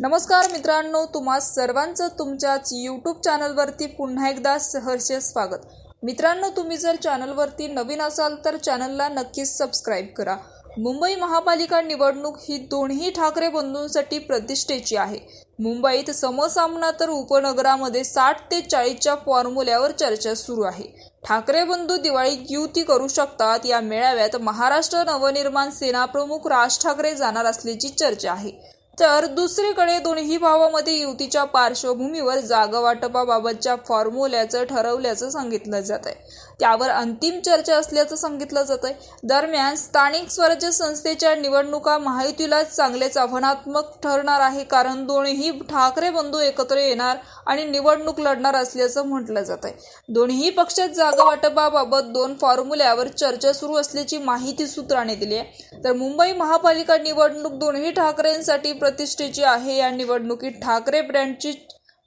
नमस्कार मित्रांनो तुम्हा सर्वांचं तुमच्याच यूट्यूब चॅनलवरती पुन्हा एकदा सहर्ष स्वागत. मित्रांनो तुम्ही जर चॅनलवरती नवीन असाल तर चॅनलला नक्कीच सबस्क्राईब करा. मुंबई महापालिका निवडणूक ही दोन्ही ठाकरे बंधूंसाठी प्रतिष्ठेची आहे. मुंबईत समसामना तर उपनगरामध्ये साठ ते चाळीसच्या फॉर्म्युल्यावर चर्चा सुरू आहे. ठाकरे बंधू दिवाळीत युती करू शकतात या मेळाव्यात महाराष्ट्र नवनिर्माण सेना प्रमुख राज ठाकरे जाणार असल्याची चर्चा आहे. तर दुसरीकडे दोन्ही भावामध्ये युतीच्या पार्श्वभूमीवर जागा वाटपाबाबतच्या फॉर्म्युल्याचं ठरवल्याचं सांगितलं जात आहे त्यावर अंतिम चर्चा असल्याचं सांगितलं जात आहे दरम्यान स्थानिक स्वराज्य संस्थेच्या निवडणुका महायुतीला चांगलेच आव्हानात्मक ठरणार आहे कारण दोन्ही ठाकरे बंधू एकत्र येणार आणि निवडणूक लढणार असल्याचं म्हटलं जात आहे दोन्ही पक्षात जागा वाटपाबाबत दोन फॉर्म्युल्यावर चर्चा सुरू असल्याची माहिती सूत्राने दिली आहे. तर मुंबई महापालिका निवडणूक दोन्ही ठाकरेंसाठी प्रतिष्ठेची आहे या निवडणुकीत ठाकरे ब्रँडची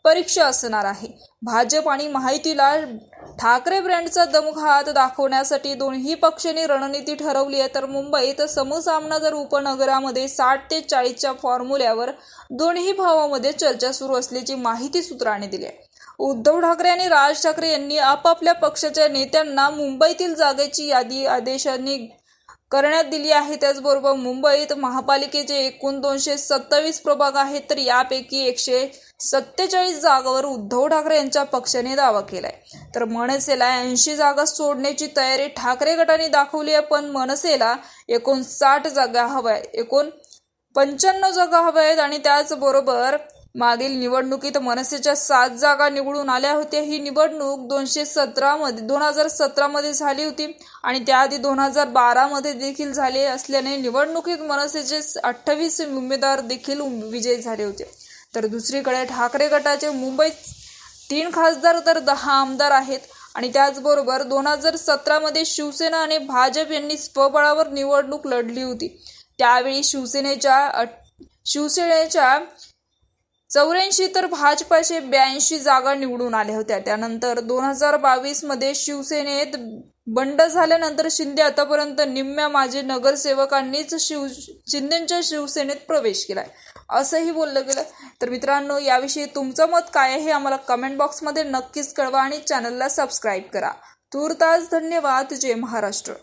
परीक्षा असणार आहे. भाजप आणि माहितीला ठाकरे ब्रँडचा दमघात दाखवण्यासाठी दोन्ही पक्षांनी रणनीती ठरवली आहे. तर मुंबईत समसामना जर उपनगरामध्ये साठ ते चाळीसच्या फॉर्म्युल्यावर दोन्ही भावामध्ये चर्चा सुरू असल्याची माहिती सूत्राने दिली आहे. उद्धव ठाकरे आणि राज ठाकरे यांनी आपापल्या पक्षाच्या नेत्यांना मुंबईतील जागेची यादी आदेशांनी करण्यात दिली आहे. त्याचबरोबर मुंबईत महापालिकेचे एकूण दोनशे सत्तावीस प्रभाग आहेत तर यापैकी एकशे सत्तेचाळीस जागावर उद्धव ठाकरे यांच्या पक्षाने दावा केलाय. तर मनसेला ऐंशी जागा सोडण्याची तयारी ठाकरे गटाने दाखवली आहे पण मनसेला एकूण साठ जागा हव्या एकूण पंच्याण्णव जागा हव्या आहेत आणि त्याचबरोबर मागील निवडणुकीत मनसेच्या सात जागा निवडून आल्या होत्या. ही निवडणूक दोनशे सतरामध्ये दोन हजार सतरामध्ये झाली होती आणि त्याआधी दोन हजार बारामध्ये देखील झाले असल्याने निवडणुकीत मनसेचे अठ्ठावीस उमेदवार देखील विजयी झाले होते. तर दुसरीकडे ठाकरे गटाचे मुंबईत तीन खासदार तर दहा आमदार आहेत आणि त्याचबरोबर दोन हजार सतरामध्ये शिवसेना आणि भाजप यांनी स्वबळावर निवडणूक लढली होती. त्यावेळी शिवसेनेच्या शिवसेनेच्या चौऱ्याऐंशी तर भाजपाचे ब्याऐंशी जागा निवडून आल्या होत्या. त्यानंतर दोन हजार बावीसमध्ये शिवसेनेत बंड झाल्यानंतर शिंदे आतापर्यंत निम्म्या माजी नगरसेवकांनीच शिव शिंदेच्या शिवसेनेत प्रवेश केलाय. असंही बोललं गेलं. तर मित्रांनो याविषयी तुमचं मत काय आहे हे आम्हाला कमेंट बॉक्समध्ये नक्कीच कळवा आणि चॅनलला सबस्क्राईब करा. तूर्तास धन्यवाद. जय महाराष्ट्र.